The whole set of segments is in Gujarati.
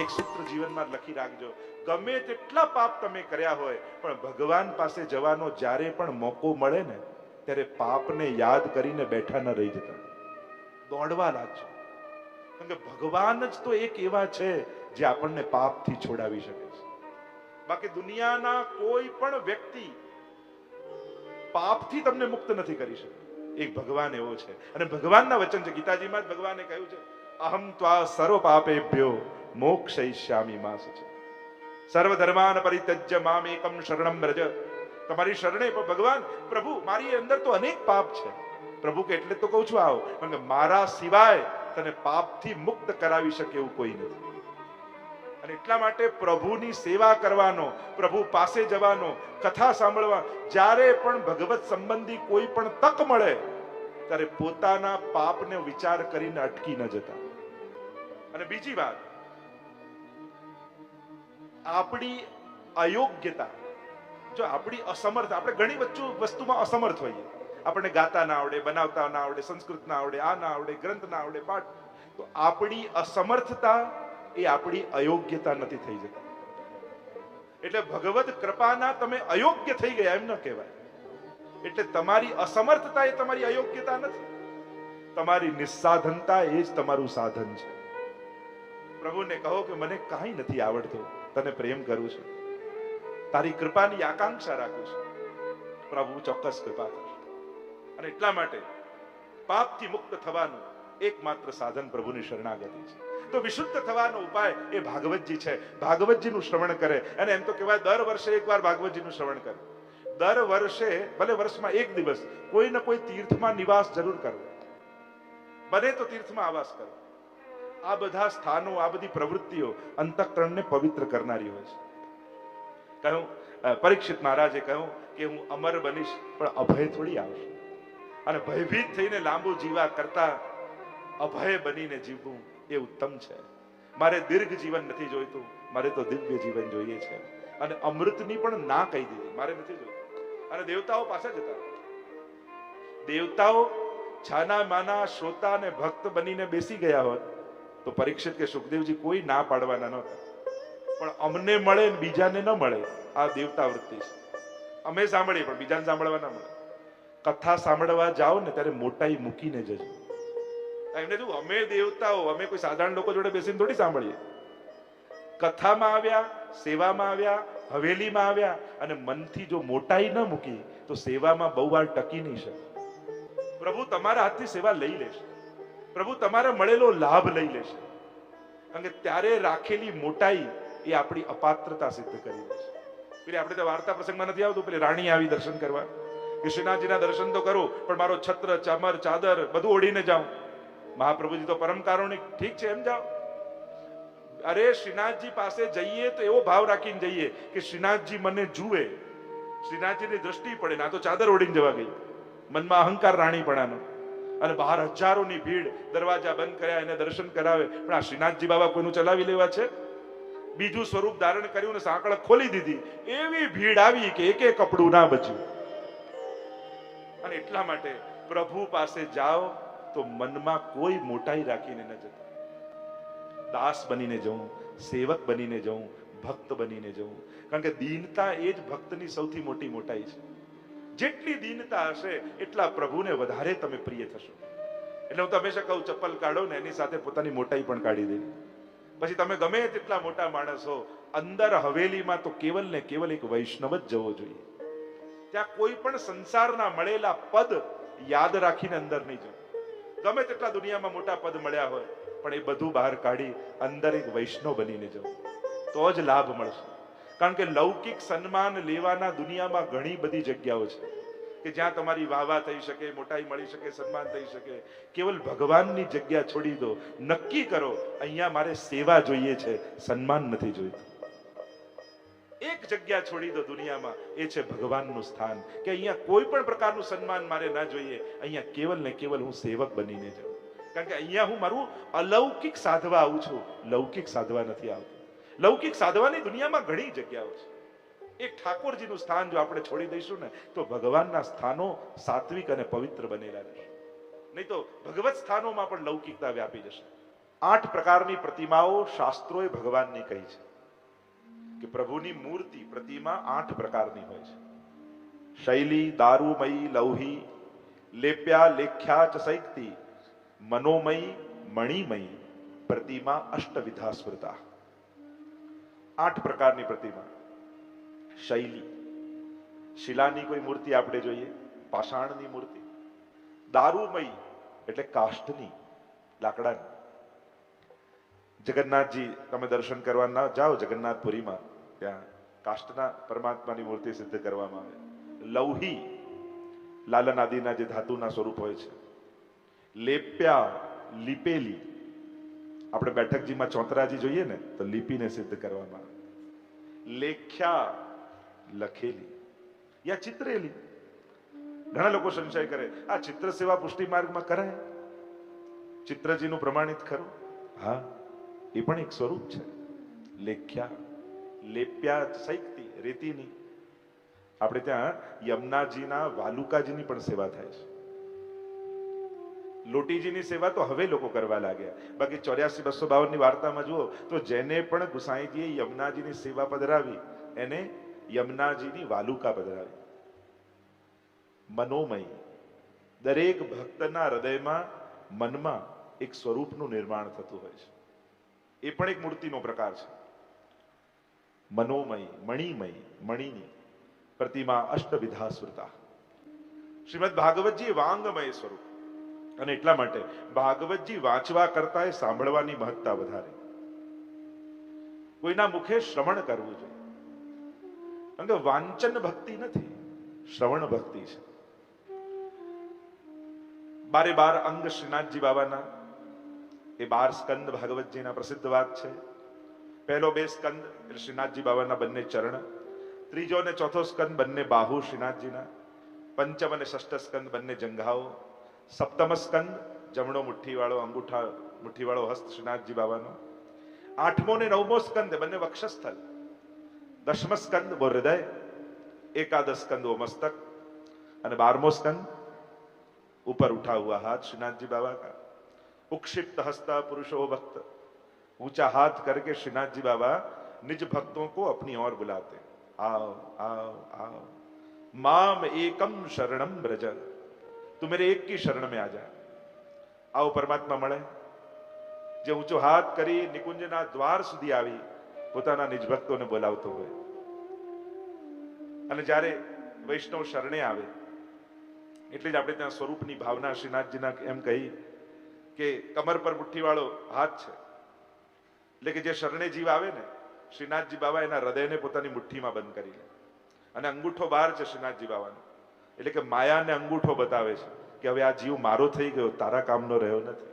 એક સૂત્ર જીવનમાં લખી રાખજો. ગમે તેટલા પાપ તમે કર્યા હોય, પણ ભગવાન પાસે જવાનો જ્યારે પણ મોકો મળે ને, ત્યારે પાપને યાદ કરીને બેઠા ન રહી જતા. દોડવા લાગજો. કારણ કે ભગવાન જ તો એક એવા છે જે આપણને પાપથી છોડાવી શકે છે. બાકી દુનિયાના કોઈ પણ વ્યક્તિ પાપથી તમને મુક્ત નથી કરી શકતો એક ભગવાન એવો છે. અને ભગવાનના વચન છે. ગીતાજીમાં જ ભગવાને કહ્યું છે, અહમ ત્વા સર્વ પાપેભ્યો. મોક્ષયિષ્યામિ માસ છે સર્વ ધર્માન પરિત્યજ્ય મામ એકમ શરણમ બ્રજ તમારી શરણે પણ ભગવાન પ્રભુ મારી અંદર તો અનેક પાપ છે પ્રભુ કે એટલે તો કહું છું આવો કારણ કે મારા સિવાય તને પાપથી મુક્ત કરાવી શકે એવું કોઈ નથી અને એટલા માટે પ્રભુની સેવા કરવાનો પ્રભુ પાસે જવાનો કથા સાંભળવા જ્યારે પણ ભગવત સંબંધી કોઈ પણ તક મળે ત્યારે પોતાના પાપને વિચાર કરીને અટકી ન જતા અને બીજી વાત આપણી અયોગ્યતા, જો આપણી અસમર્થ, આપણે ઘણી બચ્ચું વસ્તુમાં અસમર્થ હોઈએ. આપણને ગાતા ના આવડે, બનાવતા ના આવડે, સંસ્કૃત ના આવડે, આ ના આવડે, ગ્રંથ ના આવડે, પાઠ. તો આપણી અસમર્થતા એ આપણી અયોગ્યતા નથી થઈ જતી. એટલે ભગવત કૃપાના તમે અયોગ્ય થઈ ગયા એમ ન કહેવાય. એટલે તમારી અસમર્થતા એ તમારી અયોગ્યતા નથી. તમારી નિસ્સાધનતા એ જ તમારું સાધન છે. પ્રભુને કહો કે મને કાંઈ નથી આવડતું. તને પ્રેમ કરું છું. તારી કૃપાની આકાંક્ષા રાખું છું. પ્રભુ ચોક્કસ કૃપા કરશે અને એટલા માટે પાપથી મુક્ત થવાનું એકમાત્ર સાધન પ્રભુની શરણાગતિ છે. તો વિશુદ્ધ થવાનો ઉપાય એ ભાગવતજી છે. ભાગવતજીનું શ્રવણ કરે. અને એમ તો કહેવાય દર વર્ષે એકવાર ભાગવતજીનું શ્રવણ કરે. દર વર્ષે, ભલે વર્ષમાં એક દિવસ, કોઈ ને કોઈ તીર્થમાં નિવાસ જરૂર કરવો. બને તો તીર્થમાં આવાસ કરો. આ બધા સ્થાનો, આ બધી પ્રવૃત્તિઓ અંતઃકરણને પવિત્ર કરનારી હોય છે. કહ્યું પરીક્ષિત મહારાજે કહ્યું કે હું અમર બનીશ, પણ અભય થોડી આવશે. અને ભયભીત થઈને લાંબુ જીવા કરતા અભય બનીને જીવવું એ ઉત્તમ છે. મારે દીર્ઘ જીવન નથી જોઈતું, મારે તો દિવ્ય જીવન જોઈએ છે. અને અમૃતની પણ ના કહી દીધી, મારે નથી જોઈતું. અને દેવતાઓ પાસે જતા દેવતાઓ છાના માના શ્રોતા અને ભક્ત બનીને બેસી ગયા હોત તો પરીક્ષિત કે સુખદેવજી કોઈ ના પાડવાના નહોતા પણ અમને મળે ને બીજાને ન મળે, આ દેવતા વૃત્તિ છે. અમે સાંભળીએ, પણ બીજાને સાંભળવા ના મળે. કથા સાંભળવા જાઓ ને ત્યારે મોટાઈ મૂકીને જજો. એમને શું અમે દેવતાઓ, અમે કોઈ સાધારણ લોકો જોડે બેસીને થોડી સાંભળીએ. કથામાં આવ્યા, સેવામાં આવ્યા, હવેલીમાં આવ્યા, અને મનથી જો મોટાઈ ન મૂકી, તો સેવામાં બહુ વાર ટકી નહીં શકે. પ્રભુ, તમારા હાથથી સેવા લઈ લેશે. પ્રભુ તમારે મળેલો લાભ લઈ લેશે. કે ત્યારે રાખેલી મોટાઈ એ આપણી અપાત્રતા સિદ્ધ કરી દેશે. પેલી આપણે તો વાર્તા પ્રસંગમાં નથી આવતું, પેલી રાણી આવી દર્શન કરવા. કે શ્રીનાથજીના દર્શન તો કરું, પણ મારો છત્ર, ચમર, ચાદર બધું ઓઢીને જાઉં. મહાપ્રભુજી તો પરમ કારુણિક, ઠીક છે, એમ જાઓ. અરે શ્રીનાથજી પાસે જઈએ તો એવો ભાવ રાખીને જઈએ કે શ્રીનાથજી મને જુએ. શ્રીનાથજીની દ્રષ્ટિ પડે, ના તો ચાદર ઓઢીને જવા ગઈ. મનમાં અહંકાર રાણીપણાનો. અને બહાર હજારોની ભીડ દરવાજા બંધ કર્યા, એને દર્શન કરાવે. પણ આ શ્રીનાથજી બાબા કોઈનું ચલાવી લેવા છે? બીજું સ્વરૂપ ધારણ કર્યું ને સાંકળ ખોલી દીધી. એવી ભીડ આવી કે એકે કપડું ના બચ્યું. અને એટલા માટે પ્રભુ પાસે જાઓ તો મનમાં કોઈ મોટાઈ રાખીને ન જતા. દાસ બનીને જવું, સેવક બનીને જવું, ભક્ત બનીને જવું. કારણ કે દીનતા એ જ ભક્તની સૌથી મોટી મોટાઈ છે. જેટલી દીનતા હશે, એટલા પ્રભુને વધારે તમે પ્રિય થશો. એટલે હું તો હંમેશા કહું, ચપ્પલ કાઢો ને એની સાથે પોતાની મોટાઈ પણ કાઢી દેવી પછી તમે ગમે તેટલા મોટા માણસ, અંદર હવેલીમાં તો કેવલ ને કેવલ એક વૈષ્ણવ જ જવો જોઈએ. ત્યાં કોઈ પણ સંસારના મળેલા પદ યાદ રાખીને અંદર નહીં જવું. ગમે તેટલા દુનિયામાં મોટા પદ મળ્યા હોય, પણ એ બધું બહાર કાઢી અંદર એક વૈષ્ણવ બનીને જવું. તો જ લાભ મળશે. કારણ કે લૌકિક સન્માન લેવાના દુનિયામાં ઘણી બધી જગ્યાઓ છે. કે જ્યાં તમારી વાહવા થઈ શકે, મોટાઈ મળી શકે, સન્માન થઈ શકે, કેવલ ભગવાનની જગ્યા છોડી દો. નક્કી કરો, અહીંયા મારે સેવા જોઈએ છે, સન્માન નથી જોઈતું. એક જગ્યા છોડી દો દુનિયામાં, એ છે ભગવાનનું સ્થાન. કે અહીંયા કોઈ પણ પ્રકારનું સન્માન મારે ના જોઈએ, અહીંયા કેવલ ને કેવલ હું સેવક બનીને જાઉં. કારણ કે અહીંયા હું મારું અલૌકિક સાધવા આવું છું, લૌકિક સાધવા નથી આવતું. લૌકિક સાધવાની દુનિયામાં ઘણી જગ્યાઓ છે. એક ઠાકોરજીનું સ્થાન જો આપણે છોડી દઈશું ને, તો ભગવાનના સ્થાનો સાત્વિક અને પવિત્ર બનેલા રહેશે. નહીં તો ભગવત સ્થાનોમાં પણ લૌકિકતા વ્યાપી જશે. આઠ પ્રકારની પ્રતિમાઓ શાસ્ત્રોએ ભગવાનની કહી છે. કે પ્રભુની મૂર્તિ, પ્રતિમા આઠ પ્રકારની હોય છે. શૈલી, દારૂમયી, લૌહી, લેપ્યા, લેખ્યા ચ મનોમયી, મણિમયી, પ્રતિમા અષ્ટવિધા સ્મૃતા આઠ પ્રકારની પ્રતિમા. શૈલી. શિલાની કોઈ મૂર્તિ આપણે જોઈએ? પાષાણની મૂર્તિ. દારૂમય એટલે કાષ્ઠની લાકડાની. જગન્નાથજી, તમે દર્શન કરવા ના જાઓ જગન્નાથપુરીમાં, ત્યાં કાષ્ઠના પરમાત્માની મૂર્તિ સિદ્ધ કરવામાં આવે. લૌહી, લાલન આદિના જે ધાતુના સ્વરૂપ હોય છે. લેપ્યા, લીપેલી. આપણે બેઠકજીમાં ચોતરાજી જોઈએ ને, તો લીપીને સિદ્ધ કરવામાં આવે. લેખ્યા લખેલી યા ચિત્રેલી? ઘણા લોકો સંશય કરે, આ ચિત્ર સેવા પુષ્ટિ માર્ગમાં કરાય? ચિત્રજીનું પ્રમાણિત ખરું? હા, એ પણ એક સ્વરૂપ છે. લેખ્યા, લેપ્યા સૈકતી રેતીની. આપણે ત્યાં યમુનાજીના વાલુકાજીની પણ સેવા થાય છે. લોટીજીની સેવા તો હવે લોકો કરવા લાગ્યા. બાકી ચોર્યાસી બસો બાવનની વાર્તામાં જુઓ, તો જેને પણ ગુસાઈજીએ યમુનાજીની સેવા પધરાવી, એને યમુનાજીની વાલુકા પધરાવી મનોમય. દરેક ભક્તના હૃદયમાં, મનમાં એક સ્વરૂપનું નિર્માણ થતું હોય છે. એ પણ એક મૂર્તિનો પ્રકાર છે. મનોમય, મણિમય, મણિની પ્રતિમા અષ્ટવિધા સ્મૃતા શ્રીમદ ભાગવતજી વાંગમય સ્વરૂપ. અને એટલા માટે ભાગવતજી વાંચવા કરતા એ સાંભળવાની મહત્તા વધારે. કોઈના મુખે શ્રવણ કરવું જોઈએ. કારણ કે વાંચન ભક્તિ નથી, શ્રવણ ભક્તિ છે. બારે બાર અંગ શ્રીનાથજી બાબાના, એ બાર સ્કંદ ભાગવતજીના પ્રસિદ્ધ વાત છે. પહેલો બે સ્કંદ શ્રીનાથજી બાબાના બંને ચરણ, ત્રીજો અને ચોથો સ્કંદ બંને બાહુ શ્રીનાથજીના, પંચમ અને ષષ્ઠ સ્કંદ બંને જંઘાઓ, સપ્તમ સ્કંદ જમણો મુઠ્ઠીવાળો અંગૂઠા મુઠ્ઠીવાળો હસ્ત શ્રીનાથજી બાબાનો, આઠમો ને નવમો સ્કંદ બંને વક્ષસ્થલ. દશમ સ્કંદ વો હૃદય એકાદશ સ્કંદ વો મસ્તક અને બારમો સ્કંદ ऊपर उठा हुआ हाथ श्रीनाथ जी बाबा का उक्षिप्त हस्ता पुरुषो भक्त ऊंचा हाथ करके श्रीनाथ जी बाबा निज भक्तों को अपनी ओर बुलाते आओ आओ आओ माम एकम शरणम ब्रज તું મેરે એક કી શરણ में आ जा આવો પરમાત્મા મળે જે ઊંચો હાથ કરી નિકુંજના દ્વાર સુધી આવી પોતાના નિજ ભક્તોને બોલાવતો હોય. અને જ્યારે વૈષ્ણવ શરણે આવે, એટલે જ આપણે ત્યાં સ્વરૂપની ભાવના શ્રીનાથજીના એમ કહી કે કમર પર મુઠ્ઠીવાળો હાથ છે. એટલે કે જે શરણે જીવ આવે ને, શ્રીનાથજી બાબા એના હૃદયને પોતાની મુઠ્ઠીમાં બંધ કરી લે. અને અંગૂઠો બહાર છે શ્રીનાથજી બાબાનો એટલે કે માયાને અંગૂઠો બતાવે છે કે હવે આ જીવ મારો થઈ ગયો, તારા કામનો રહ્યો નથી.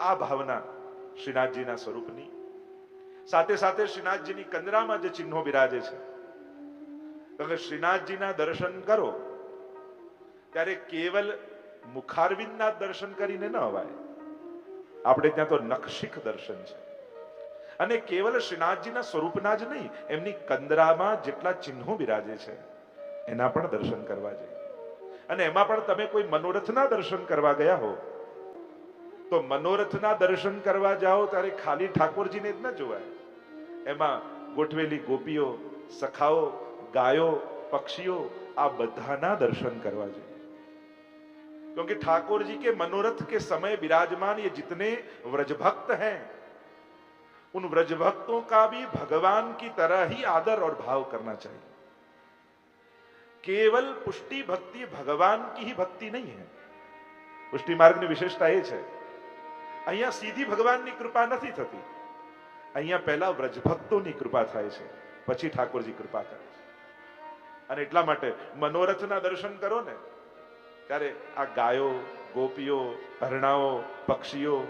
આ ભાવના શ્રીનાથજીના સ્વરૂપની સાથે સાથે શ્રીનાથજીની કંદરામાં જે ચિહ્નો બિરાજે છે. તમે શ્રીનાથજીના દર્શન કરો, ત્યારે કેવલ મુખારવિંદના દર્શન કરીને ન અવાય. આપણે ત્યાં તો નખશિખ દર્શન છે. અને કેવલ શ્રીનાથજીના સ્વરૂપના જ નહીં, એમની કંદરામાં જેટલા ચિહ્નો બિરાજે છે, એના પણ દર્શન કરવા જોઈએ. અને એમાં પણ તમે કોઈ મનોરથના દર્શન કરવા ગયા હો, તો મનોરથના દર્શન કરવા જાઓ ત્યારે ખાલી ઠાકોરજીને જ ન જોવાય. એમાં ગોઠવેલી ગોપીઓ સખાઓ ગાયો પક્ષીઓ આ બધાના દર્શન કરવા જોઈએ क्योंकि ठाकुर जी के मनोरथ के समय विराजमान ये जितने व्रज भक्त हैं उन व्रज भक्तों का भी भगवान की तरह ही आदर और भाव करना चाहिए केवल पुष्टि भक्ति भगवान की ही भक्ति नहीं है પુષ્ટિ માર્ગની વિશેષતા એ છે અહીંયા સીધી ભગવાનની કૃપા નથી થતી અહીંયા પહેલા વ્રજભક્તોની કૃપા થાય છે. પછી ઠાકોરજી કૃપા કરે છે. અને એટલા માટે મનોરથના દર્શન કરો ને, ત્યારે આ ગાયો, ગોપીઓ હરણાઓ પક્ષીઓ,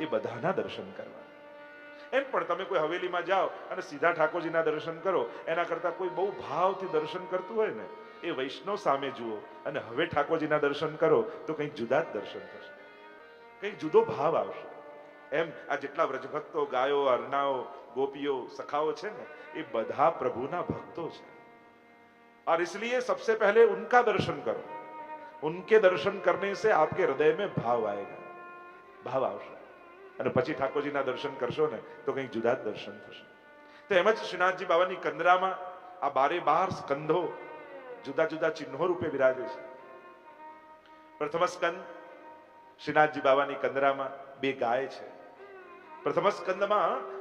એ બધાના દર્શન કરવા. એમ પણ તમે કોઈ હવેલીમાં જાઓ અને સીધા ઠાકોરજીના દર્શન કરો, એના કરતા કોઈ બહુ ભાવથી દર્શન કરતું હોય ને, એ વૈષ્ણવ સામે જુઓ અને હવે ઠાકોરજીના દર્શન કરો તો કંઈક જુદા જ દર્શન થશે. કંઈક જુદો ભાવ આવશે. એમ આ જેટલા વ્રજભક્તો ગાયો હરણાઓ ગોપીઓ સખાઓ છે ને એ બધા પ્રભુના ભક્તો છે और इसलिए सबसे पहले उनका दर्शन करो उनके दर्शन करने से आपके हृदय में भाव आएगा भाव आवश्यक અને પછી ઠાકોરજીના દર્શન કરશો ને તો કંઈક જુદા જ દર્શન થશે તો એમ જ શ્રીનાથજી બાબાની કંદરામાં આ બારે બાર સ્કંધો જુદા જુદા ચિહ્નો રૂપે બિરાજે છે પ્રથમ સ્કંદ શ્રીનાથજી બાબાની કંદરામાં બે ગાય છે પ્રથમ સ્કંદમાં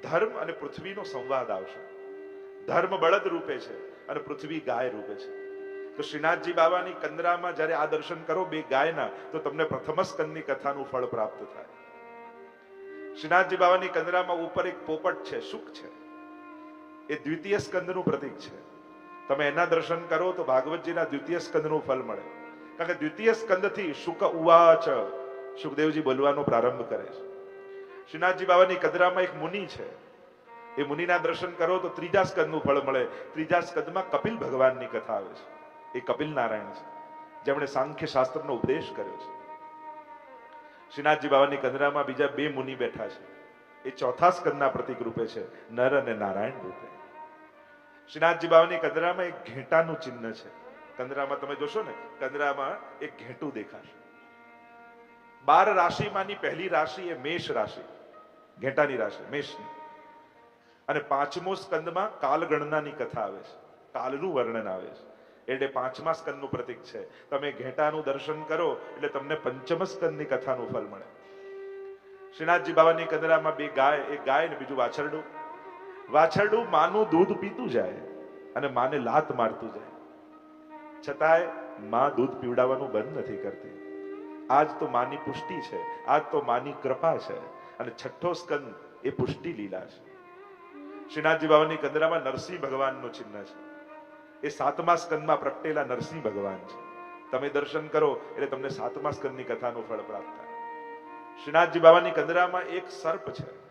ધર્મ અને પૃથ્વીનો સંવાદ આવશે. ધર્મ બળદ રૂપે છે અને પૃથ્વી ગાય રૂપે છે. તો શ્રીનાથજી બાબાની કંદરામાં જ્યારે આ દર્શન કરો બે ગાયના, તો તમને પ્રથમ સ્કંદની કથાનું ફળ પ્રાપ્ત થાય. શ્રીનાથજી બાબાની કંદરામાં ઉપર એક પોપટ છે, શુક છે. એ દ્વિતીય સ્કંદનું પ્રતીક છે. તમે એના દર્શન કરો તો ભાગવતજીના દ્વિતીય સ્કંદનું ફળ મળે. કારણ કે દ્વિતીય સ્કંદથી શુક ઉવાચ સુખદેવજી બોલવાનો પ્રારંભ કરે છે. શ્રીનાથજી બાબાની કંદરામાં એક મુનિ છે. એ મુનિના દર્શન કરો તો ત્રીજા સ્કંદનું ફળ મળે. ત્રીજા સ્કંદમાં કપિલ ભગવાનની કથા આવે છે. એ કપિલ નારાયણ છે. જેમણે સાંખ્ય શાસ્ત્રનો ઉપદેશ કર્યો છે. શ્રીનાથજી બાબાની કંદરામાં બીજા બે મુનિ બેઠા છે. એ ચોથા સ્કંદના પ્રતિક રૂપે છે, નર અને નારાયણ રૂપે. શ્રીનાથજી બાબાની કંદરામાં એક ઘેટાનું ચિહ્ન છે. કંદરામાં તમે જોશો ને, કંદરામાં એક ઘેટું દેખાશે. બાર રાશિમાંની પહેલી રાશિ એ મેષ રાશિ. ઘેટાની રાશિ મેષની. અને પાંચમો સ્કંદમાં કાલગણનાની કથા આવે છે, કાલનું વર્ણન આવે છે. એટલે પાંચમા સ્કંદનું પ્રતીક છે. તમે ઘેટાનું દર્શન કરો, એટલે તમને પંચમ સ્કંદની કથાનું ફળ મળે. શ્રીનાથજી બાબાની કંદરામાં બે ગાય, એક ગાય ને બીજું વાછરડું. વાછરડું માનું દૂધ પીતું જાય અને માને લાત મારતું જાય. છતાંયમાં દૂધ પીવડાવવાનું બંધ નથી કરતી. આજ તો માની પુષ્ટિ છે, આજ તો માની કૃપા છે. અને છઠ્ઠો સ્કંદ એ પુષ્ટિ લીલા છે. શ્રીનાથજી બાબાની કંદરામાં નરસિંહ ભગવાનનું ચિહ્ન છે. એ સાતમા સ્કંદમાં પ્રગટેલા નરસિંહ ભગવાન છે. તમે દર્શન કરો એટલે તમને સાતમા સ્કંદની કથાનું ફળ પ્રાપ્ત થાય. શ્રીનાથજી બાબાની કંદરામાં એક સર્પ છે.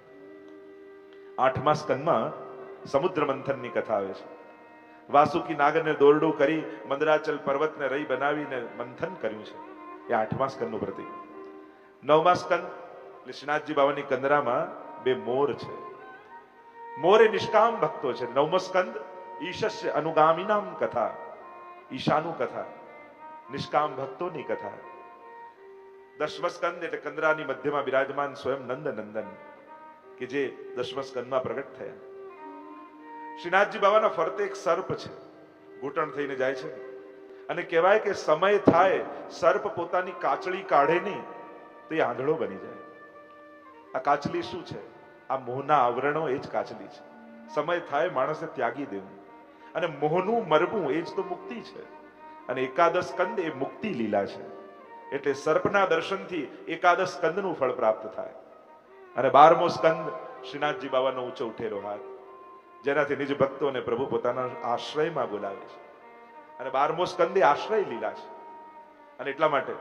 આઠમા સ્કંદમાં સમુદ્ર મંથનની કથા આવે છે. વાસુકી નાગરને દોરડું કરી મંદરાચલ પર્વતને રહી બનાવીને મંથન કર્યું છે. એ આઠમા સ્કંદનું પ્રતિક. નવમા સ્કંદ એટલે શ્રીનાથજી બાબાની કંદરામાં બે મોર છે. મોર એ નિષ્કામ ભક્તો છે. નવમો સ્કંદ ઈશસ્ય અનુગામીનામ કથા, ઈશાનું કથા, નિષ્કામ ભક્તોની કથા. દશમસ્કંદ એટલે કંદરાની મધ્યમાં બિરાજમાન સ્વયં નંદ નંદન કે જે દશમસ્કંદમાં પ્રગટ થયા. શ્રીનાથજી બાબાના ફરતે એક સર્પ છે. ઘૂંટણ થઈને જાય છે. અને કહેવાય કે સમય થાય, સર્પ પોતાની કાચળી કાઢે નહીં, તો એ આંધળો બની જાય. આ કાચલી શું છે? આ મોહના આવરણો એ જ કાચલી છે. સમય થાય, માણસે ત્યાગી દેવું. અને મોહનું મરવું એ જ તો મુક્તિ છે. અને એકાદશ કંદ એ મુક્તિ લીલા છે. એટલે સર્પના દર્શનથી એકાદશ સ્કંદનું ફળ પ્રાપ્ત થાય. અને બારમો સ્કંદ, શ્રીનાથજી બાબાનો ઊંચો ઉઠેલો હાથ, જેનાથી નિજ ભક્તોને પ્રભુ પોતાના આશ્રયમાં બોલાવે છે. અને બારમો સ્કંદ એ આશ્રય લીલા છે. અને એટલા માટે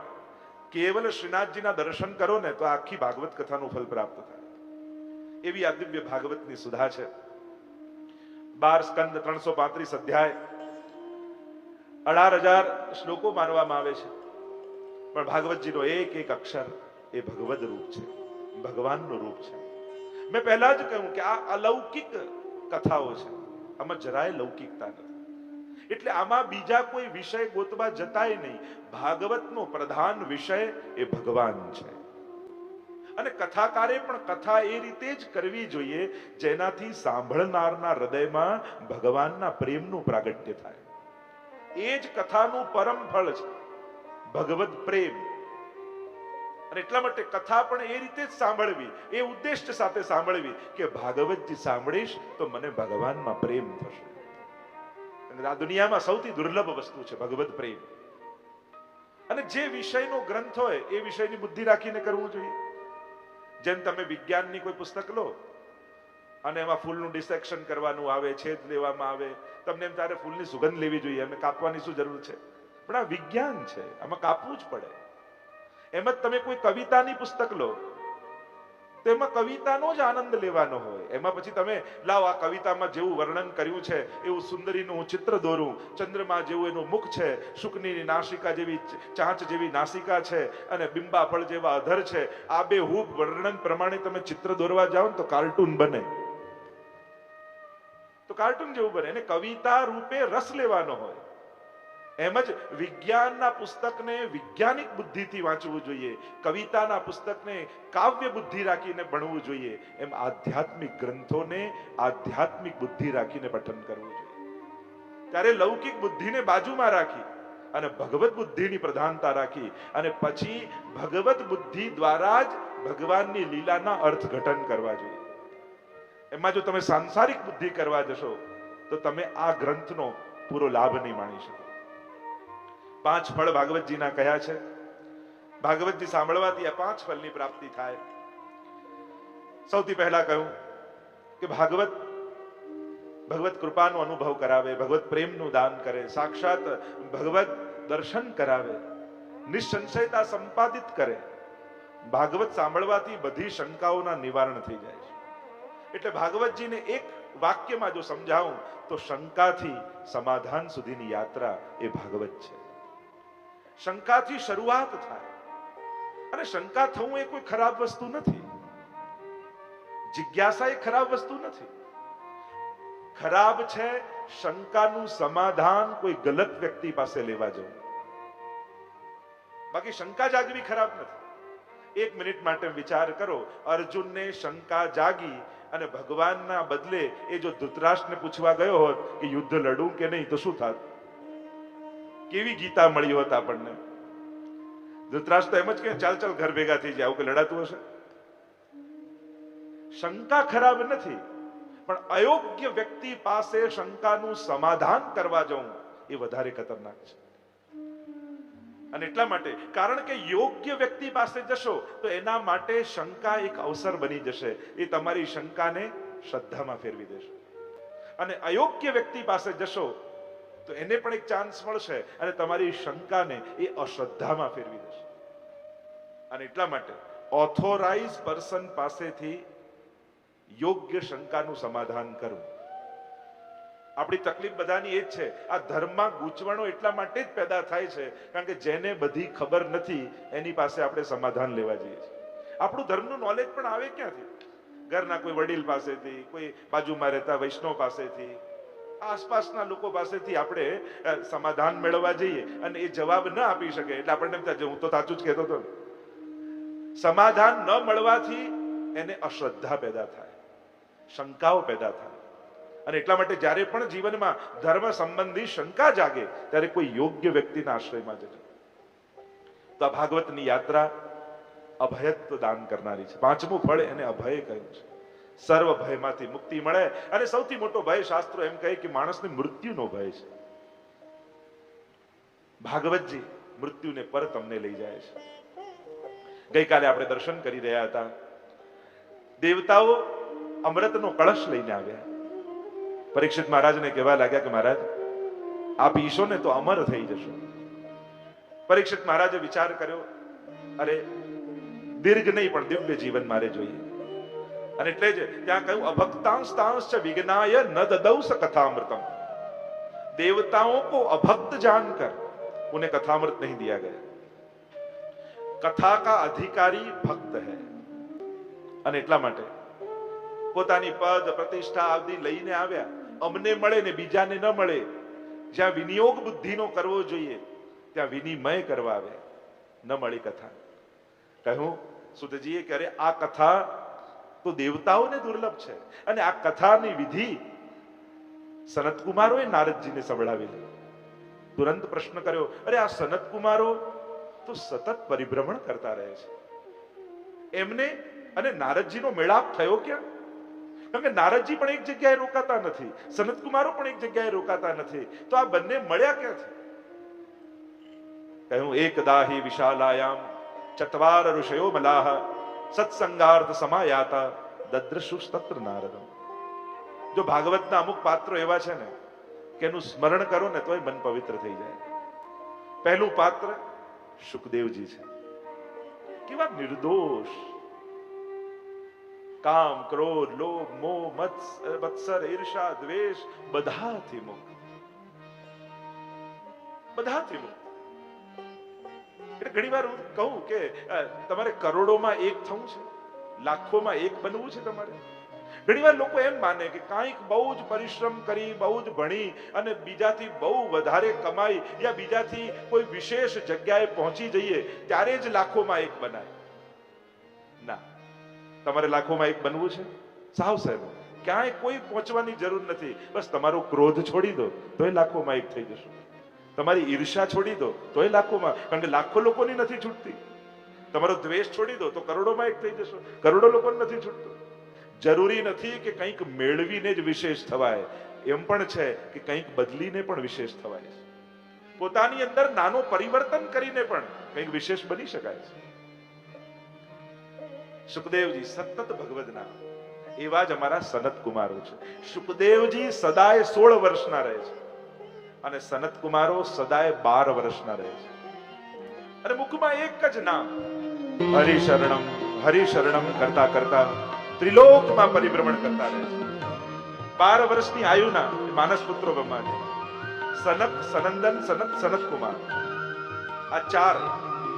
કેવલ શ્રીનાથજીના દર્શન કરો ને તો આખી ભાગવત કથાનું ફલ પ્રાપ્ત થાય. એવી આ દિવ્ય ભાગવતની સુધા છે. બાર સ્કંદ ત્રણસો પાંત્રીસ અધ્યાય. અઢાર હજાર શ્લોકો માનવામાં આવે છે. પણ ભાગવતજીનો એક એક અક્ષર એ ભગવદ રૂપ છે. ભગવાનનું રૂપ છે. મેં પહેલા જ કહ્યું કે આ અલૌકિક કથાઓ છે. આમાં જરાય લૌકિકતા નથી. એટલે આમાં બીજા કોઈ વિષય ગોતવા જતાય નહીં. ભાગવતનો પ્રધાન વિષય એ ભગવાન છે. અને કથાકારે પણ કથા એ રીતે જ કરવી જોઈએ, જેનાથી સાંભળનારના હૃદયમાં ભગવાનના પ્રેમનું પ્રાગટ્ય થાય. એ જ કથાનું પરમ ફળ છે, ભગવત પ્રેમ. અને એટલા માટે કથા પણ એ રીતે જ સાંભળવી, એ ઉદ્દેશ સાથે સાંભળવી કે ભાગવતજી સાંભળીશ તો મને ભગવાનમાં પ્રેમ થશે. આ દુનિયામાં સૌથી દુર્લભ વસ્તુ છે ભગવત પ્રેમ. અને જે વિષયનો ગ્રંથ હોય, એ વિષયની બુદ્ધિ રાખીને કરવું જોઈએ. જેમ તમે વિજ્ઞાનની કોઈ પુસ્તક લો, અને એમાં ફૂલનું ડિસેક્શન કરવાનું આવે, છેદ લેવામાં આવે, તમને એમ તારે ફૂલની સુગંધ લેવી જોઈએ એમ કાપવાની શું જરૂર છે? પણ આ વિજ્ઞાન છે, આમાં કાપવું જ પડે. એમ જ તમે કોઈ કવિતાની પુસ્તક લો તો એમાં કવિતાનો જ આનંદ લેવાનો હોય. એમાં પછી તમે, લાવ આ કવિતામાં જેવું વર્ણન કર્યું છે, એવું સુંદરીનું હું ચિત્ર દોરું. ચંદ્રમા જેવું એનું મુખ છે શુકની નાસિકા જેવી ચાંચ જેવી નાસિકા છે, અને બિંબાફળ જેવા અધર છે. આ બે હૂબ વર્ણન પ્રમાણે તમે ચિત્ર દોરવા જાઓ ને તો કાર્ટૂન બને. તો કાર્ટૂન જેવું બને. એને કવિતા રૂપે રસ લેવાનો હોય. એમ જ વિજ્ઞાનના પુસ્તકને વૈજ્ઞાનિક બુદ્ધિથી વાંચવું જોઈએ, કવિતાના પુસ્તકને કાવ્ય બુદ્ધિ રાખીને ભણવું જોઈએ, એમ આધ્યાત્મિક ગ્રંથોને આધ્યાત્મિક બુદ્ધિ રાખીને પઠન કરવું જોઈએ. ત્યારે લૌકિક બુદ્ધિને બાજુમાં રાખી અને ભગવત બુદ્ધિની પ્રધાનતા રાખી અને પછી ભગવત બુદ્ધિ દ્વારા જ ભગવાનની લીલાના અર્થઘટન કરવા જોઈએ. એમાં જો તમે સાંસારિક બુદ્ધિ કરવા જશો, તો તમે આ ગ્રંથનો પૂરો લાભ નહીં માણી શકો. પાંચ ફળ ભાગવતજીના કયા છે. ભાગવતજી સાંભળવાથી આ પાંચ ફળની પ્રાપ્તિ થાય. સૌથી પહેલા કહ્યું કે ભાગવત, ભગવત કૃપાનો અનુભવ કરાવે, ભગવત પ્રેમનું દાન કરે, સાક્ષાત ભગવત દર્શન કરાવે, નિસંશયતા સંપાદિત કરે. ભાગવત સાંભળવાથી બધી શંકાઓના નિવારણ થઈ જાય છે. એટલે ભાગવતજીને એક વાક્યમાં જો સમજાવું, તો શંકાથી સમાધાન સુધીની યાત્રા એ ભાગવત છે. શંકાથી શરૂઆત થાય. અને શંકા થવું એ કોઈ ખરાબ વસ્તુ નથી. જિજ્ઞાસા એ ખરાબ વસ્તુ નથી. ખરાબ છે શંકાનું સમાધાન કોઈ ગલત વ્યક્તિ પાસે લેવા જવું. બાકી શંકા જાગવી ખરાબ નથી. એક મિનિટ માટે વિચાર કરો, અર્જુનને શંકા જાગી અને ભગવાનના બદલે એ જો ધૃતરાષ્ટ્રને પૂછવા ગયો હોત કે યુદ્ધ લડું કે નહીં, તો શું થાત? કેવી ગીતા મળી હોત આપણને? ધૃતરાષ્ટ્ર એમ જ કે ચાલ ચાલ, ઘર ભેગા થઈ જાય આવું કે લડાતું હશે? શંકા ખરાબ નથી, પણ અયોગ્ય વ્યક્તિ પાસે શંકાનું સમાધાન કરવા જવું એ વધારે ખતરનાક છે. અને એટલા માટે, કારણ કે યોગ્ય વ્યક્તિ પાસે જશો, તો એના માટે શંકા એક અવસર બની જશે. એ તમારી શંકાને શ્રદ્ધામાં ફેરવી દેશે. અને અયોગ્ય વ્યક્તિ પાસે જશો તો એને પણ એક ચાન્સ મળશે અને તમારી શંકાને એ અશ્રદ્ધામાં ફેરવી દેશે. અને એટલા માટે ઓથોરાઇઝ પર્સન પાસેથી યોગ્ય શંકાનું સમાધાન કરવું. આપણી તકલીફ બધાની એ જ છે, આ ધર્મમાં ગૂંચવણો એટલા માટે જ પેદા થાય છે, કારણ કે જેને બધી ખબર નથી, એની પાસે આપણે સમાધાન લેવા જઈએ છીએ. આપણું ધર્મનું નોલેજ પણ આવે ક્યાંથી? ઘરના કોઈ વડીલ પાસેથી, કોઈ બાજુમાં રહેતા વૈષ્ણવ પાસેથી આસપાસના લોકો પાસેથી આપણે સમાધાન મેળવવા જઈએ અને એ જવાબ ન આપી શકે. એટલે આપણને એમ થાય, હું તો સાચું જ કહેતો હતો સમાધાન ન મળવાથી એને અશ્રદ્ધા પેદા થાય. શંકાઓ પેદા થાય. અને એટલા માટે જ્યારે પણ જીવનમાં ધર્મ સંબંધી શંકા જાગે ત્યારે કોઈ યોગ્ય વ્યક્તિના આશ્રયમાં જજો. તો આ ભાગવતની યાત્રા અભયત્વ દાન કરનારી છે. પાંચમું ફળ એને અભય કહ્યું છે. સર્વ ભયમાંથી મુક્તિ મળે. અને સૌથી મોટો ભય શાસ્ત્રો એમ કહે કે માણસને મૃત્યુનો ભય છે. ભાગવતજી મૃત્યુને પર તમને લઈ જાય છે. ગઈકાલે આપણે દર્શન કરી રહ્યા હતા. દેવતાઓ અમૃતનો કળશ લઈને આવ્યા. પરીક્ષિત મહારાજને કહેવા લાગ્યા કે મહારાજ આ પીશો ને તો અમર થઈ જશો. પરીક્ષિત મહારાજે વિચાર કર્યો, અરે, દીર્ઘ નહીં, પણ દિવ્ય જીવન મારે જોઈએ. અને એટલે જ ત્યાં કહ્યું અભક્તાંશ તાંશ ચ વિઘ્નાય ન દદૌસ કથામૃતમ देवताओं को अभक्त जानकर उन्हें कथामृत नहीं दिया गया કથા કા અધિકારી ભક્ત હૈ અને એટલા માટે પોતાની પદ પ્રતિષ્ઠા આદિ લઈને આવ્યા અમને મળે ને બીજાને ન મળે જ્યાં વિનિયોગ બુદ્ધિનો કરવો જોઈએ ત્યાં વિનિમય કરવા આવ્યા ન મળી કથા કહ્યું સુતજીએ કે અરે આ કથા તો દેવતાઓને દુર્લભ છે. અને આ કથાની વિધિ સનત કુમારોએ નારદજીને સંભળાવેલી તુરંત પ્રશ્ન કર્યો, અરે આ સનત કુમારો તો સતત પરિભ્રમણ કરતા રહે છે. એમને અને નારદજીનો મેળાપ થયો ક્યાં? કારણ કે નારદજી પણ એક જગ્યાએ રોકાતા નથી સનત કુમારો પણ એક જગ્યાએ રોકાતા નથી. તો આ બંને મળ્યા ક્યાંથી? કહ્યું એકદાહી વિશાલાયામ ચત્વાર ઋષયો મલાહ. સત્સંગાર્થ સમાયાતા દદ્રશુસ્તત્ર નારદમ. જો ભાગવતના અમુક પાત્રો એવા છે ને કે એનું સ્મરણ કરો ને તોય મન પવિત્ર થઈ જાય. પહેલું પાત્ર સુખદેવજી છે. કેવા નિર્દોષ. કામ, ક્રોધ, લોભ, મોહ, મત્સ, મત્સર ઈર્ષા દ્વેષ, બધાથી મુક્ત. બધાથી મુક્ત. એટલે ઘણી વાર હું કહું કે તમારે કરોડોમાં એક થવું છે? લાખોમાં એક બનવું છે તમારે? ઘણીવાર લોકો એમ માને કે કાંઈક બહુ જ પરિશ્રમ કરી, બહુ જ ભણી અને બીજાથી બહુ વધારે કમાઈ યા બીજાથી કોઈ વિશેષ જગ્યાએ પહોંચી જઈએ, ત્યારે જ લાખોમાં એક બનાય. ના, તમારે લાખોમાં એક બનવું છે? સાવ સાહેબ, ક્યાંય કોઈ પહોંચવાની જરૂર નથી. બસ તમારો ક્રોધ છોડી દો તો એ લાખોમાં એક થઈ જશો. તમારી ઈર્ષા છોડી દો, તોય લાખોમાં, કારણ કે લાખો લોકોની નથી છૂટતી. તમારો દ્વેષ છોડી દો, તો કરોડોમાં એક થઈ જશો. કરોડો લોકોને નથી છૂટતું. જરૂરી નથી કે કંઈક મેળવીને જ વિશેષ થવાય. એમ પણ છે કે કંઈક બદલીને પણ વિશેષ થવાય છે. પોતાની અંદર નાનો પરિવર્તન કરીને પણ કંઈક વિશેષ બની શકાય છે. સુખદેવજી, સતત ભગવદના. એવા જ અમારા સનત કુમારો છે. સુખદેવજી સદાય સોળ વર્ષના રહે છે. અને સનત કુમારો સદાય બાર વર્ષના રહે છે. અને મુખમાં એક જ નામ, હરિશરણમ હરિશરણમ કરતા કરતા ત્રિલોકમાં પરિભ્રમણ કરતા રહે છે. બાર વર્ષની આયુના માનસ પુત્રો બ્રહ્માજી સનત, સનંદન, સનત સનત કુમાર આ ચાર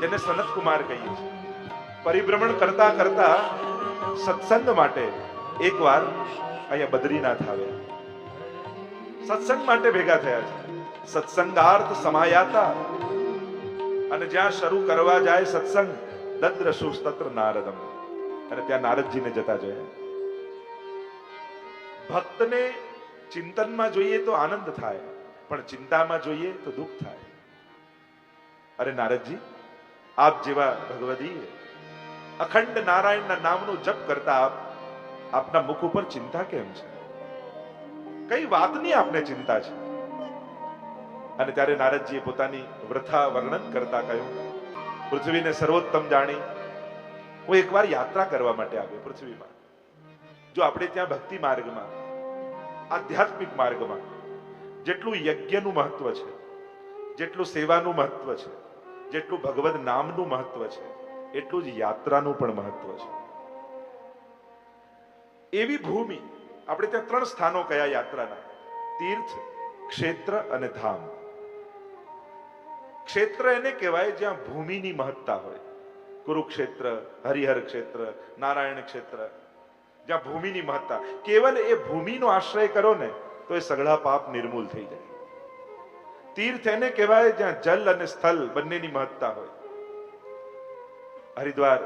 જેને સનત કુમાર કહીએ છીએ. પરિભ્રમણ કરતા કરતા સત્સંગ માટે એકવાર અહીંયા બદ્રીનાથ આવ્યા. સત્સંગ માટે ભેગા થયા છે. સત્સંગાર્થ સમાયાતા. અને જ્યાં શરૂ કરવા જાય સત્સંગ દદ્રશુ તત્ર નારદમ. અને ત્યાં નારદજીને જતા જોયા. ભક્તને ચિંતનમાં જોઈએ તો આનંદ થાય, પણ ચિંતામાં જોઈએ તો દુઃખ થાય. અરે નારદજી, આપ જેવા ભગવદી અખંડ નારાયણના નામનો જપ કરતા આપ, આપના મુખ ઉપર ચિંતા કેમ છે? કઈ વાતની આપને ચિંતા છે? અને ત્યારે નારદજીએ પોતાની વ્રથા વર્ણન કરતા કહ્યું, પૃથ્વીને સર્વોત્તમ જાણી, હું એકવાર યાત્રા કરવા માટે આવ્યો પૃથ્વીમાં. જો આપણે ત્યાં ભક્તિ માર્ગમાં, આધ્યાત્મિક માર્ગમાં, જેટલું યજ્ઞનું મહત્વ છે, જેટલું સેવાનું મહત્વ છે, જેટલું ભગવદ નામનું મહત્વ છે, એટલું જ યાત્રાનું પણ મહત્વ છે. એવી ભૂમિ આપણે ત્યાં ત્રણ સ્થાનો કયા યાત્રાના? તીર્થ, ક્ષેત્ર અને ધામ. ક્ષેત્ર એને કહેવાય જ્યાં ભૂમિની મહત્તા હોય. કુરુક્ષેત્ર, હરિહર ક્ષેત્ર, નારાયણ ક્ષેત્ર. જ્યાં ભૂમિની મહત્તા. કેવલ એ ભૂમિનો આશ્રય કરો ને, તો એ સગળા પાપ નિર્મૂલ થઈ જાય. તીર્થ એને કહેવાય જ્યાં જલ અને સ્થળ બંનેની મહત્તા હોય. હરિદ્વાર,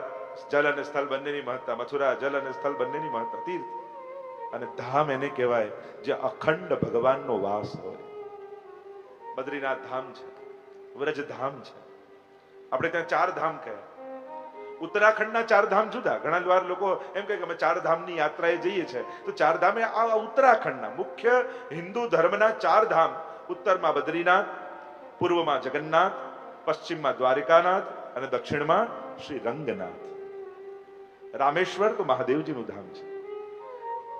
જલ અને સ્થળ બંનેની મહત્તા. મથુરા, જલ અને સ્થળ બંનેની મહત્તા. તીર્થ. અને ધામ એને કહેવાય, જે અખંડ ભગવાનનો વાસ હોય. બદ્રીનાથ ધામ છે, વ્રજ ધામ છે. આપણે ત્યાં ચાર ધામ કહે. ઉત્તરાખંડના ચાર ધામ જુદા. ઘણા વાર લોકો એમ કહે કે અમે ચાર ધામની યાત્રાએ જઈએ છે તો ચાર ધામ આ ઉત્તરાખંડના મુખ્ય હિન્દુ ધર્મના ચાર ધામ. ઉત્તરમાં બદ્રીનાથ, પૂર્વમાં જગન્નાથ, પશ્ચિમમાં દ્વારિકાનાથ અને દક્ષિણમાં શ્રી રંગનાથ. રામેશ્વર તો મહાદેવજીનું ધામ છે.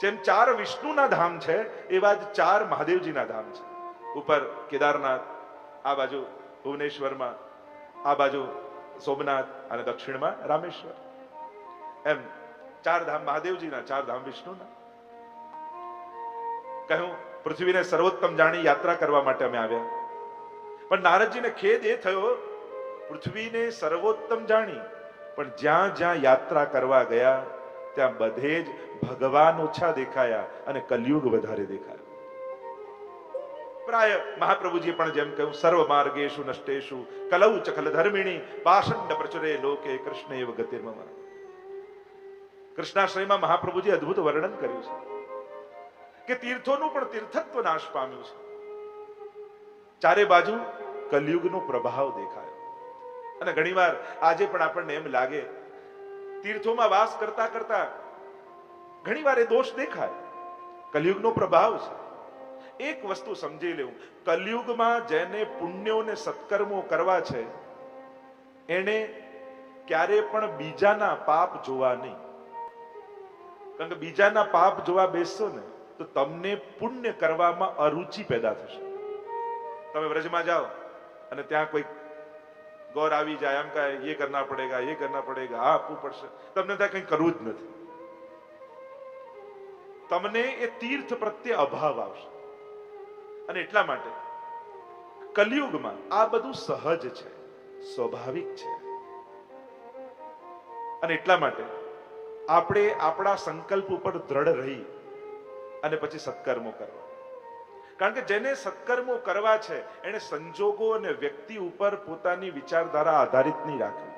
જેમ ચાર વિષ્ણુના ધામ છે, એવા જ ચાર મહાદેવજીના ધામ છે. ઉપર કેદારનાથ, આ બાજુ ભુવનેશ્વરમાં, આ બાજુ સોમનાથ અને દક્ષિણમાં રામેશ્વર. એમ ચાર ધામ મહાદેવજીના, ચાર ધામ વિષ્ણુના. કહ્યું, પૃથ્વીને સર્વોત્તમ જાણી યાત્રા કરવા માટે અમે આવ્યા. પણ નારદજીને ખેદ એ થયો, પૃથ્વીને સર્વોત્તમ જાણી, પણ જ્યાં જ્યાં યાત્રા કરવા ગયા, ત્યાં બધે જ ભગવાન ઓછા દેખાયા અને કલયુગ વધારે દેખાયો. પ્રાય મહાપ્રભુજી પણ જેમ કહ્યું, સર્વ માર્ગેશુ નષ્ટેશુ કલૌ ચખલ ધર્મિણી પાષંડ પ્રચુરે લોકે કૃષ્ણ એવ ગતિર્મમ. કૃષ્ણાશ્રયમાં મહાપ્રભુજી અદ્ભુત વર્ણન કર્યું છે કે તીર્થોનું પણ તીર્થત્વ નાશ પામ્યું છે. ચારે બાજુ કલયુગનો પ્રભાવ દેખાયો. અને ઘણીવાર આજે પણ આપણને એમ લાગે, તીર્થોમાં વાસ કરતા કરતા ઘણી વાર એ દોષ દેખાય. કલયુગનો પ્રભાવ છે. એક વસ્તુ સમજી લેવું. કલયુગમાં જેને પુણ્યો ને સત્કર્મો કરવા છે એને ક્યારે પણ બીજાના પાપ જોવા નહીં. કારણ કે બીજાના પાપ જોવા બેસશો ને, તો તમને પુણ્ય કરવામાં અરુચિ પેદા થશે. તમે વ્રજમાં જાઓ અને ત્યાં કોઈ ગોર આવી જાય, એમ કહે એ કરના પડેગા એ કરના પડેગા, આ આપવું પડશે. તમને ત્યાં કંઈ કરવું જ નથી. તમને એ તીર્થ પ્રત્યે અભાવ આવશે. અને એટલા માટે કલયુગમાં આ બધું સહજ છે, સ્વાભાવિક છે. અને એટલા માટે આપણે આપણા સંકલ્પ ઉપર દ્રઢ રહી અને પછી સત્કર્મો કરવા. કારણ કે જેને સત્કર્મો કરવા છે એને સંજોગો અને વ્યક્તિ ઉપર પોતાની વિચારધારા આધારિત નહીં રાખવી.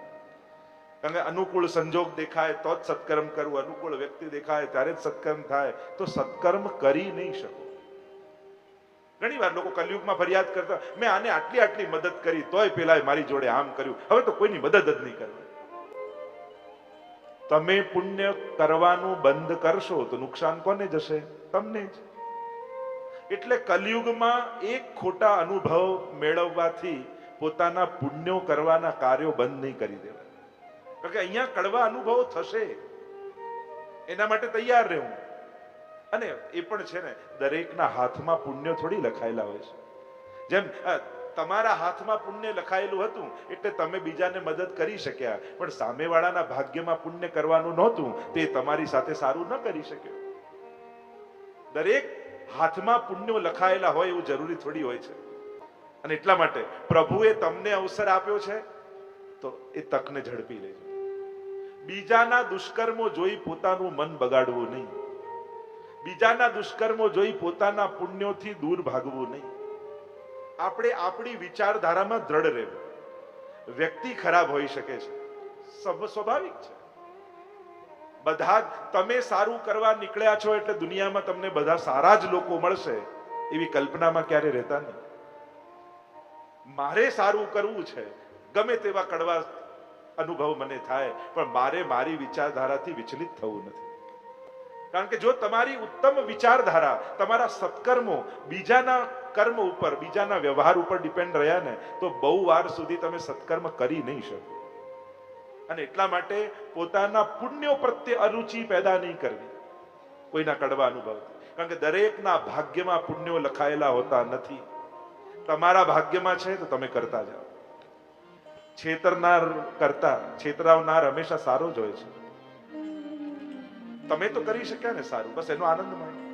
કે અનુકૂળ સંજોગ દેખાય તો જ સત્કર્મ કરવું અનુકૂળ વ્યક્તિ દેખાય ત્યારે જ સત્કર્મ થાય. તો સત્કર્મ કરી નહીં શકો. ઘણી વાર લોકો કલયુગમાં ફરિયાદ કરતા, મેં આને આટલી આટલી મદદ કરી, તોય પેલા મારી જોડે આમ કર્યું. હવે તો કોઈની મદદ જ નહીં કરવી તમે પુણ્ય કરવાનું બંધ કરશો તો નુકસાન કોને જશે? તમને જ. એટલે કલયુગમાં એક ખોટા અનુભવ મેળવવાથી પોતાના પુણ્યો કરવાના કાર્યો બંધ નહીં કરી દેવા કારણ કે અહીંયા કડવા અનુભવ થશે. એના માટે તૈયાર રહેવું. અને એ પણ છે ને, દરેકના હાથમાં પુણ્ય થોડી લખાયેલા હોય છે. જેમ તમારા હાથમાં પુણ્ય લખાયેલું હતું, એટલે તમે બીજાને મદદ કરી શક્યા. પણ સામેવાળાના ભાગ્યમાં પુણ્ય કરવાનું નહોતું, તે તમારી સાથે સારું ન કરી શક્યો. દરેક હાથમાં પુણ્યો લખાયેલા હોય એવું જરૂરી થોડી હોય છે. અને એટલા માટે પ્રભુએ તમને અવસર આપ્યો છે, તો એ તકને ઝડપી લેજો. બીજાના દુષ્કર્મો જોઈ પોતાનું મન બગાડવું નહીં. બીજાના દુષ્કર્મો જોઈ પોતાના પુણ્યોથી દૂર ભાગવું નહીં. આપણે આપણી વિચારધારામાં દ્રઢ રહેવું. વ્યક્તિ ખરાબ હોઈ શકે છે. સ્વ- સ્વાભાવિક છે. બધા તમે સારું કરવા નીકળ્યા છો એટલે દુનિયામાં તમને બધા સારા જ લોકો મળશે એવી કલ્પનામાં ક્યારે રહેતા નહીં. મારે સારું કરવું છે. ગમે તેવા કડવા અનુભવ મને થાય, પણ મારે મારી વિચારધારાથી વિચલિત થવું નથી. કારણ કે જો તમારી ઉત્તમ વિચારધારા તમારા સત્કર્મો બીજાના કર્મ ઉપર, બીજાના વ્યવહાર ઉપર ડિપેન્ડ રહ્યા ને, તો બહુ વાર સુધી તમે સત્કર્મ કરી નહીં શકો. અને એટલા માટે પોતાના પુણ્યો પ્રત્યે અરુચિ પેદા નહીં કરવી, કોઈના કડવા અનુભવ કારણ કે દરેકના ભાગ્યમાં પુણ્યો લખાયેલા હોતા નથી. તમારા ભાગ્યમાં છે તો તમે કરતા જાઓ. છેતરનાર કરતા, છેતરાવનાર હંમેશા સારો જ હોય છે. તમે તો કરી શક્યા ને સારું, બસ એનો આનંદ માણો.